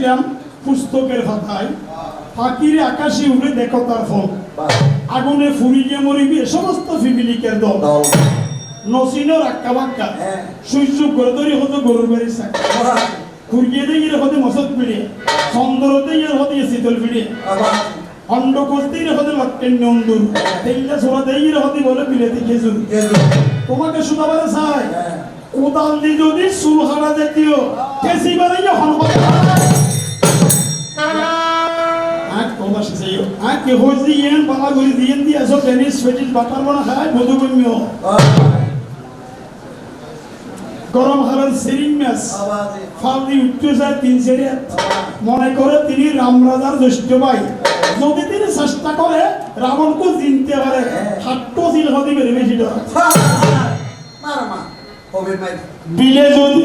পড়েছিলাম পুস্তকের পাতায় ফাকিরে আকাশে উড়ে দেখো তার ফল। আগুনে ফুরিয়ে মরিবি এ সমস্ত ফিবিলিকের দল। বাক্কা। হ্যাঁ। সূর্য করে ধরে হতো গরুর বাড়ির দিয়ে হতে মসত চন্দ্রতে হতে শীতল অন্ড হতে লটকেন নন্দুর তেইলা দেই হতে বলে বিলেতি খেজুর। তোমাকে শুধাবারে চাই। হ্যাঁ। কোদাল দিয়ে যদি চুল হারা জাতীয় কেসি বানাইয়া হনবাদ আজ কবা শেষাইও আজ কে হইছি ইয়েন বালা গরি দিয়েন দিয়ে আসো টেনিস ফেটিস বাটার বনা খায় মধুগম্য গরম হারার সিরিং ম্যাচ। ফালদি উঠতে যায় তিন সেরে মনে করে তিনি রামরাজার জ্যেষ্ঠ ভাই। যদি তিনি চেষ্টা করে রাবণকে চিনতে পারে। হাট্টো হতে বেশি বিলে যদি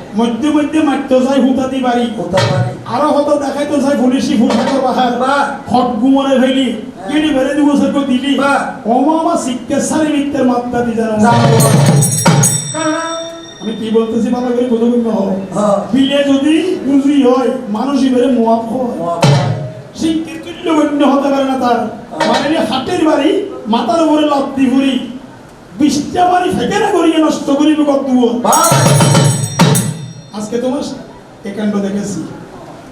মধ্যে মধ্যে মারতে চাই হুতাতি বাড়ি। আরও হয়তো দেখাইতো চাই পুলিশি ফুলসাকর বাহার বাহ হট গুমরে ফেলি। কেটে বেড়ে দিব সে দিলি। শিক্ষাসারি মিথ্যের মাত্রা দি জানো আমি কি বলতেছি ভালো করে বোধগম্য হ্যাঁ। যদি বুঝি হয় মানুষই বেড়ে মোয়াফ হয়। সেই কীর্তুল্য গণ্য হতে পারে না তার। মানে হাটের বাড়ি মাথার উপরে লাপ্তি ফুরি। বিশটা বাড়ি ফেকে না করিয়ে নষ্ট করিব কত আজকে তোমার একাণ্ড দেখেছি।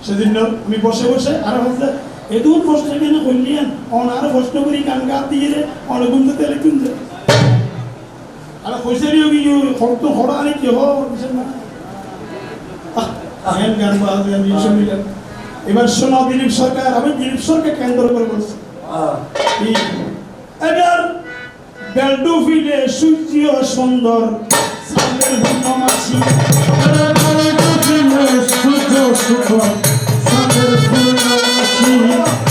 সেদিন আমি বসে বসে আর হচ্ছে এদুন প্রশ্ন কেন করলিয়েন অন আর প্রশ্ন করি কান গা দিয়ে অন গুনতে তেলে কিনতে আর পয়সারিও কি হরতো হরা আনি কি হো বুঝছেন না। আহ, গান বাজে আমি শুনলাম এবার শোনো দিলীপ সরকার আমি দিলীপ সরকার কেন্দ্র করে বলছি? এবার বেল্টু ফিলে সূর্য সুন্দর সামনের বর্ণমাসি বেল্টু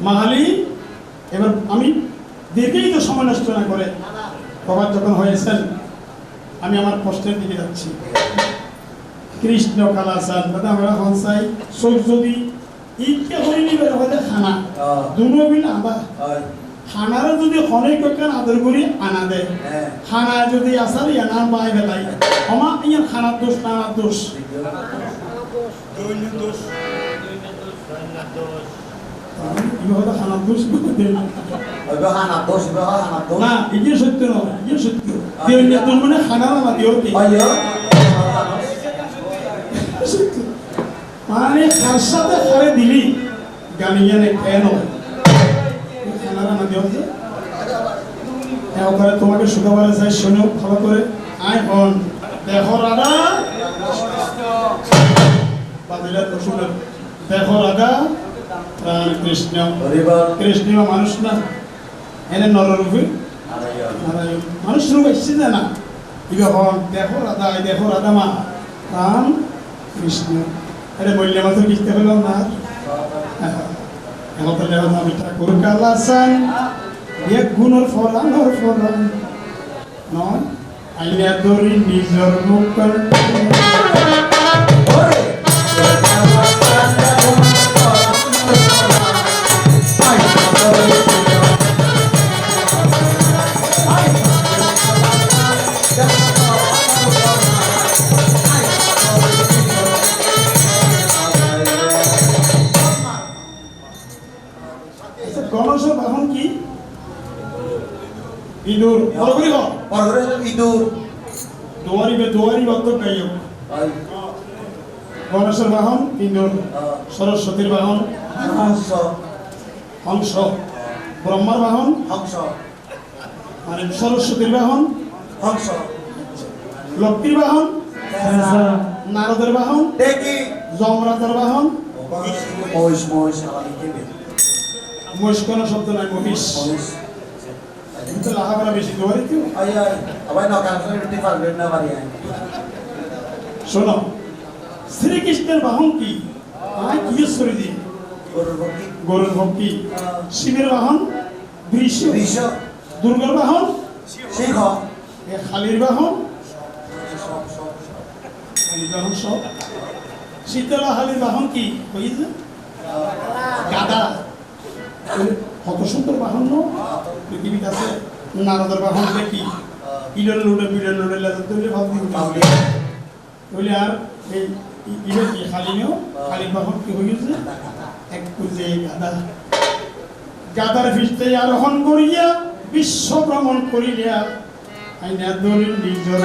মাহালি এবার আমি দীর্ঘই তো সময় নষ্ট না করে বাবা যখন হয়েছেন আমি আমার প্রশ্নের দিকে যাচ্ছি। কৃষ্ণ কালাসান দাদা আমরা হনসাই চোখ যদি ইকে হরিণী বের খানা। দুনো বিল আবা। খানারে যদি অনেক একখান আদর করি আনা দেয় হ্যাঁ। খানা যদি আসার ইয়ানার মায় বেলাই। আমা ইয়ার খানার দোষ না আমার দোষ। খানার দোষ। বিবাহ দোষ। না ইয়ে সত্য নয় ইয়ে সত্য। দোষ মানে কি আইয়ো মানে খার সাথে খারে দিলি গানিয়ানে কেন খানার আমার দিও যে হ্যাঁ ওখানে তোমাকে শুকাবারে চাই শোনো ভালো করে আয় হন দেখো রাধা বাদিলা দেখো রাধা কৃষ্ণ কৃষ্ণ মানুষ না এনে আইয়ো নারায়ণ মানুষ রূপ এসছে যে না হন দেখো রাধা এই দেখো রাধা মা রাম কৃষ্ণ আরে বললে মাত্র কিস্তে পেলাম না এখন তাহলে আমি ঠাকুর কালাসান এক গুণর ফলানোর ফলান নয় আইনা দরি নিজর মুখ গাইক আই গণেশের বাহন ইঁদুর সরস্বতীর বাহন হংস। হংস। ব্রহ্মার বাহন হংস। মানে সরস্বতীর বাহন হংস। লক্ষ্মীর বাহন নারদের বাহন দেখি যমরাজের বাহন। মহিষ কোনো শব্দ নাই মহিষ। কিন্তু লাহাবারা বেশি তো আবার পারবেন না বাড়ি শোনো শ্রীকৃষ্ণের বাহন কি? আয় কিয়েশ্বরী দি। গরুর ভক্তি শিবের বাহন? দুর্গার বাহন? সিংহ খালির বাহন? খালির বাহন সব। শীতলা হালির বাহন কি? বুঝলে গাদা। কত সুন্দর বাহন পৃথিবীতে আছে। নারদের বাহন দেখি ইলের লোডে বিলের লোডে লেজার তুলে ভাব দিন পাউলি বলে আর এই ই- কি বাহন কি হয়ে গেছে? এক পুজে গাদা। গাদার ভিতরে আরোহণ করিয়া, বিশ্ব ভ্রমণ করিয়া আইনা দলিল নিজর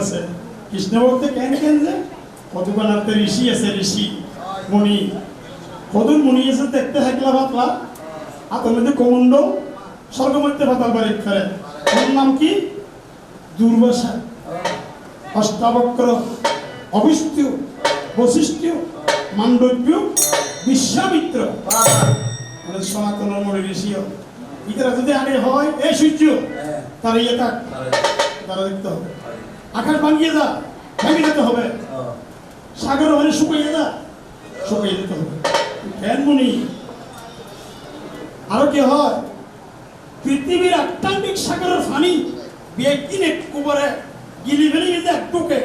আছে। কৃষ্ণ ভক্ত কেন কেন যে? তো ঋষি আছে ঋষি মণি কদুর মণি আছে দেখতে থাকলা পাতলা হাতের মধ্যে কমণ্ড স্বর্গ মধ্যে পাতাল বাড়ি করে ওর নাম কি? দুর্বাসা। অষ্টাবক্র অবিষ্ঠ বৈশিষ্ট্য মান্ডব্য বিশ্বামিত্র। মানে সনাতন মনে ঋষিও। ইতারা যদি আরে হয় এই সূর্য। তার ইয়ে থাক। তারা দেখতে হবে। আকাশ ভাঙিয়ে যা ভেঙে যেতে হবে। সাগর মানে শুকিয়ে যা শুকিয়ে যেতে হবে। কেন মনি আরও কি হয়? পৃথিবীর আট্টান্তিক সাগরের পানি ব্যক্তিন একটু করে গিলি ফেলে গেছে একটুকে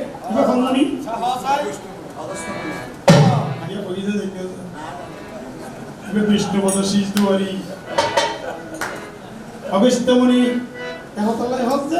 মনি। আমি বিষ্ণুপদ শীষ দুয়ারি অগস্ত্যমণি দেহতলায় হচ্ছে।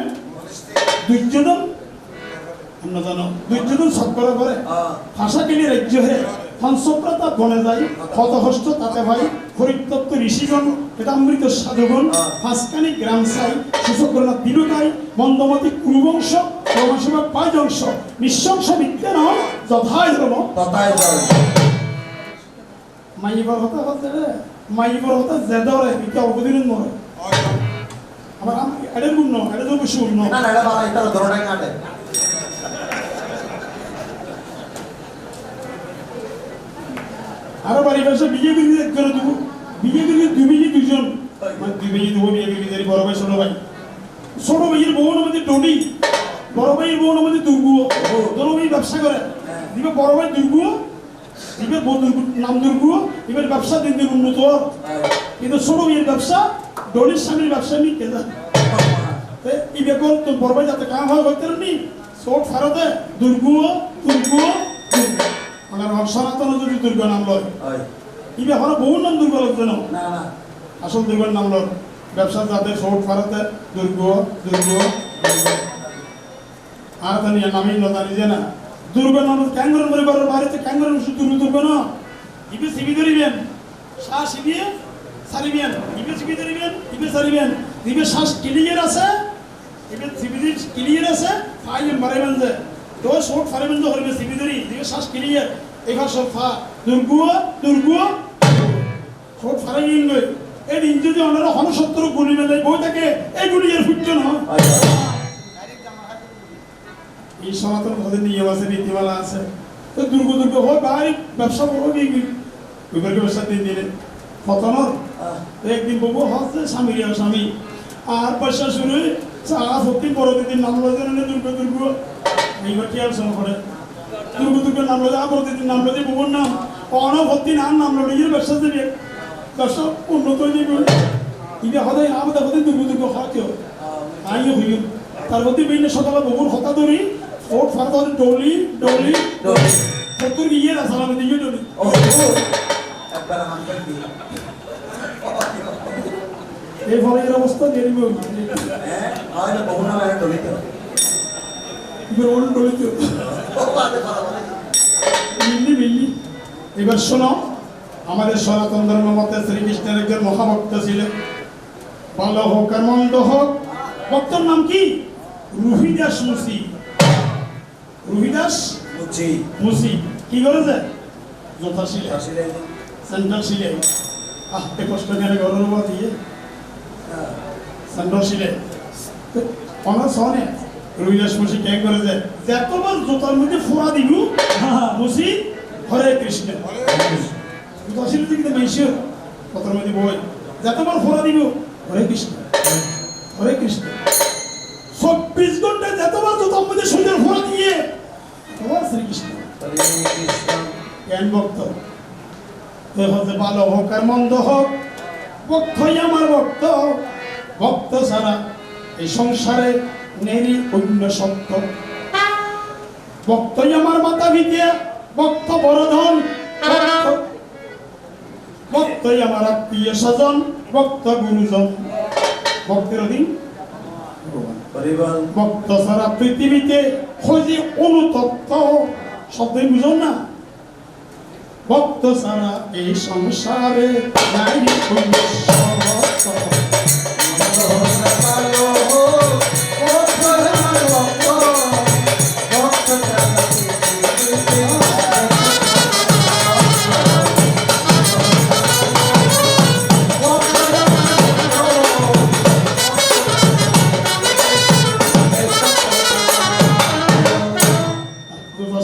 দুর্যোধন আমরা জানো দুর্যোধন সৎকরা করে ভাষা কেলি রাজ্য হে হংসপ্রতা বনে যায় হতহস্ত তাতে ভাই হরিতত্ত্ব ঋষিগণ বেদামৃত সাধুগণ হাসকানি গ্রাম সাই সুচক্রনাথ দিনুকাই মন্দমতি কুরুবংশ কর্মসেবা পাঁচংশ নিঃশংস নয় যথায় ধর্ম। তথায় জয় মাইবার হতা হতে রে মাইবার হতা জেদরে এটা অবদিন মরে আবার আমি এডে গুণ ন না না এটা বাবা এটা ধরনের কাটে আরও বাড়ি পাশে বিয়ে করে একজন দেবো। বিয়ে করে দুই বিয়ে দুজন মানে দুই দেবো, বিয়ে করে বড় ভাই, ছোট ভাই। ছোট ভাইয়ের বউ আমাদের টনি বড় ভাইয়ের বউ আমাদের দুর্গু দোনো ভাই ব্যবসা করে। দিবে বড় ভাই দুর্গু দিবে বউ নাম দুর্গু এবার ব্যবসা দিন দিন উন্নত। কিন্তু ছোট ভাইয়ের ব্যবসা ডলির স্বামীর ব্যবসা নিয়ে কে যায় এই বেকন তো বড় ভাই যাতে কাম হয় করতে নি সব ফারতে দুর্গু দুর্গু মানে সনাতন যদি দুর্গ নাম লয়। হয়। ই ব্যাপারে বহু নাম দুর্গ না আসল দুর্গের নাম লয়। ব্যবসা যাতে সব ফারতে দুর্গ দুর্গ। আর তা নিয়ে নামই না জানি যে না দুর্গ নাম ক্যাঙ্গরন পরিবারের বাড়িতে ক্যাঙ্গরন দুর্গ দুর্গ না। ইবে সিবি ধরিবেন শ্বাস ইবিয়ে সারিবেন ইবে সিবি ধরিবেন ইবে সারিবেন। ইবে শ্বাস ক্লিয়ার আছে ইবে সিবি ক্লিয়ার আছে ফাই মারিবেন যে। তো শোট ফারিবেন যে হরিবে সিবি ধরি। ইবে শ্বাস ক্লিয়ার এবার সব ফা। দুর্গ দুর্গ শোট ফারাই ইন গই এই দিন যদি ওনারা হনসত্তর গুলি মেলে, বই থাকে, এই গুলি এর ফুটছ না। হয় এই সনাতন তাদের নিয়ম আছে, নীতিমালা আছে। তো দুর্গ দুর্গ হয় বাইরে ব্যবসা বড় গিয়ে ওইবারকে ব্যবসা দিন। দিলে ফতনর একদিন বলব হচ্ছে স্বামী স্বামী। আর পয়সা শুরু সারা সত্যি বড় নাম লজে না দুর্গ দুর্গ। এইবার কি আর শোনা পড়ে দুর্গ দুর্গ নাম লজে আর বড় দিদির নাম লজে বউর নাম অনভর্তি নাম নাম লজে গিয়ে ব্যবসা দেবে ব্যবসা উন্নত হয়ে যাবে ইবে হদাই আমাদের হতে দুর্গ দুর্গ খাওয়াতে হবে আইও হইল তার মধ্যে বিভিন্ন সকালে বহুর হতা ধরি ওট ফারত ডলি ডলি ডলি। সত্তর গিয়ে না সালামে দিয়ে ডলি একবার হামকা দি এই ফলে এর অবস্থা দেরি হয়ে না বহু না মানে মিল্লি মিল্লি এবার শোনো আমাদের সনাতন ধর্ম মতে শ্রীকৃষ্ণের একজন মহাভক্ত ছিলেন। ভালো হোক আর মন্দ হোক। ভক্তর নাম কি? রুহিদাস মুসি। রুহিদাস মুসি। কি করেছে? জোতা ছিলে আসলে সেন্টার আহ এ কষ্ট কেন গরম দিয়ে। সেন্টার ছিলে অনার সনে। রুহিদাস মুসি কে করেছে যতবার জোতার মধ্যে ফোড়া দিলু? মুসি হরে কৃষ্ণ। ছিলে কিন্তু মেশিও জোতার মধ্যে বই। যতবার ফোড়া দিব হরে কৃষ্ণ। হরে কৃষ্ণ। চব্বিশ ঘণ্টা যতবার জোতার মধ্যে সূর্যের ফোড়া দিয়ে। তোমার শ্রীকৃষ্ণ। জ্ঞান ভক্ত। হচ্ছে ভালো হোক আর মন্দ হোক, ভক্তই আমার ভক্ত। ভক্ত ছাড়া এই সংসারে নেরি অন্য সত্য ভক্তই আমার মাতা পিতা ভক্ত বড় ধন ভক্তই আমার আত্মীয় স্বজন ভক্ত গুরুজন। ভক্তের অধীন ভক্ত ছাড়া পৃথিবীতে খোঁজে অনুতপ্ত। শব্দই বুঝুন না। ভক্ত সারা এই সংসারে নাই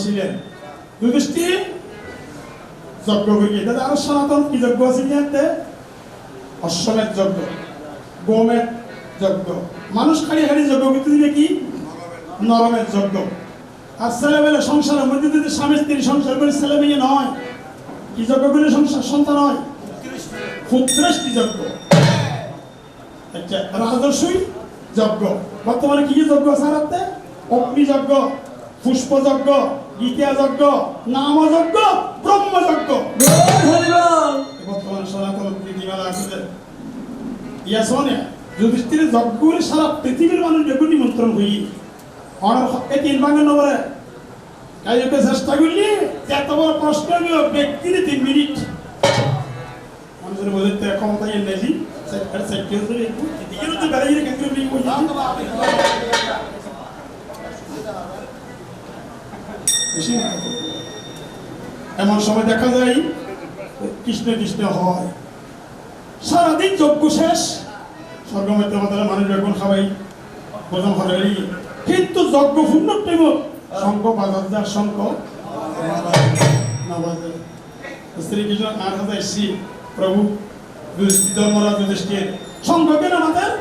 ছিলেন যজ্ঞ করিয়ে দাদা আরও সনাতন কি যজ্ঞ আছে জানতে অশ্বমেধ যজ্ঞ গোমের যজ্ঞ। মানুষ খালি খালি যজ্ঞ করতে দিবে কি? নরমের যজ্ঞ। আর ছেলেবেলে সংসারের মধ্যে যদি স্বামী স্ত্রী সংসার করে ছেলে মেয়ে নয় কি যজ্ঞ করে সংসার সন্তান হয়? পুত্রেষ্টি যজ্ঞ। আচ্ছা রাজস্বী যজ্ঞ। বর্তমানে কি কি যজ্ঞ আছে রাতে অগ্নি যজ্ঞ পুষ্প যজ্ঞ গীতা যজ্ঞ নাম যজ্ঞ ব্রহ্ম যজ্ঞ বর্তমানে সনাতন নীতিমালা আছে ইয়া শোনে যুধিষ্ঠির যজ্ঞ করে সারা পৃথিবীর মানুষ যজ্ঞ নিমন্ত্রণ হই অনার হকে তিন ভাঙের নম্বরে কাজকে চেষ্টা করলি এত বড় প্রশ্ন ব্যক্তির তিন মিনিট মানুষের বোঝাতে ক্ষমতা এনেছি এদিকে তো বেড়াই কেন্দ্র বেশি না। এমন সময় দেখা যায়, কৃষ্ণ কৃষ্ণ হয়। সারাদিন যজ্ঞ শেষ। স্বর্গমধ্য মাতারা মানুষ বেগুন খাওয়াই প্রথম হরাই কিন্তু যজ্ঞ পূর্ণ টাইম শঙ্খ বাজার যার শঙ্খ। না বাজে শ্রীকৃষ্ণ আর হাজার এসছি। প্রভু ধর্মরাজ যুধিষ্ঠির, শঙ্খ কেন আমাদের?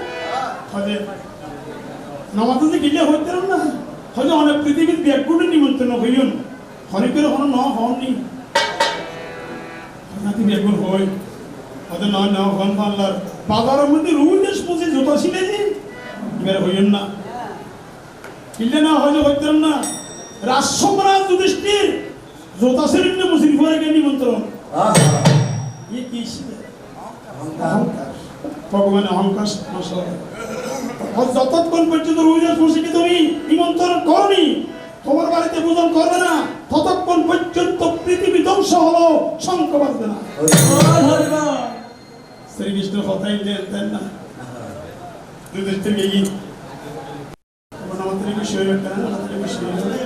নামাতে গিলে হইতে না। হয়তো অনেক পৃথিবীর ব্যাগগুলো নিমন্ত্রণ হইন হরিকের হন ন। হননি নাতি বেগুন হই হয়তো নয় ন হন পাল্লার বাজারের মধ্যে রুইলেস পুষে জুতো ছিলে যে এবার হইন না। কিনলে না হয়তো হইতেন না। রাজসম্রাট যুধিষ্ঠির জোতা সেরিন মুসির পরে কে নিমন্ত্রণ। ইয়ে কি ছিল? অহংকার ভগবানের অহংকার নষ্ট হয়। আর যতক্ষণ পর্যন্ত রোহিদাস মুর্শিকে তুমি, নিমন্ত্রণ করনি। তোমার বাড়িতে পূজন করবে না। ততক্ষণ পর্যন্ত পৃথিবী ধ্বংস হলো, শঙ্খ বাজবে না। শ্রীকৃষ্ণ কথাই দেন না। গিয়ে। তখন আমাদের বিষয় আমাদের বিষয়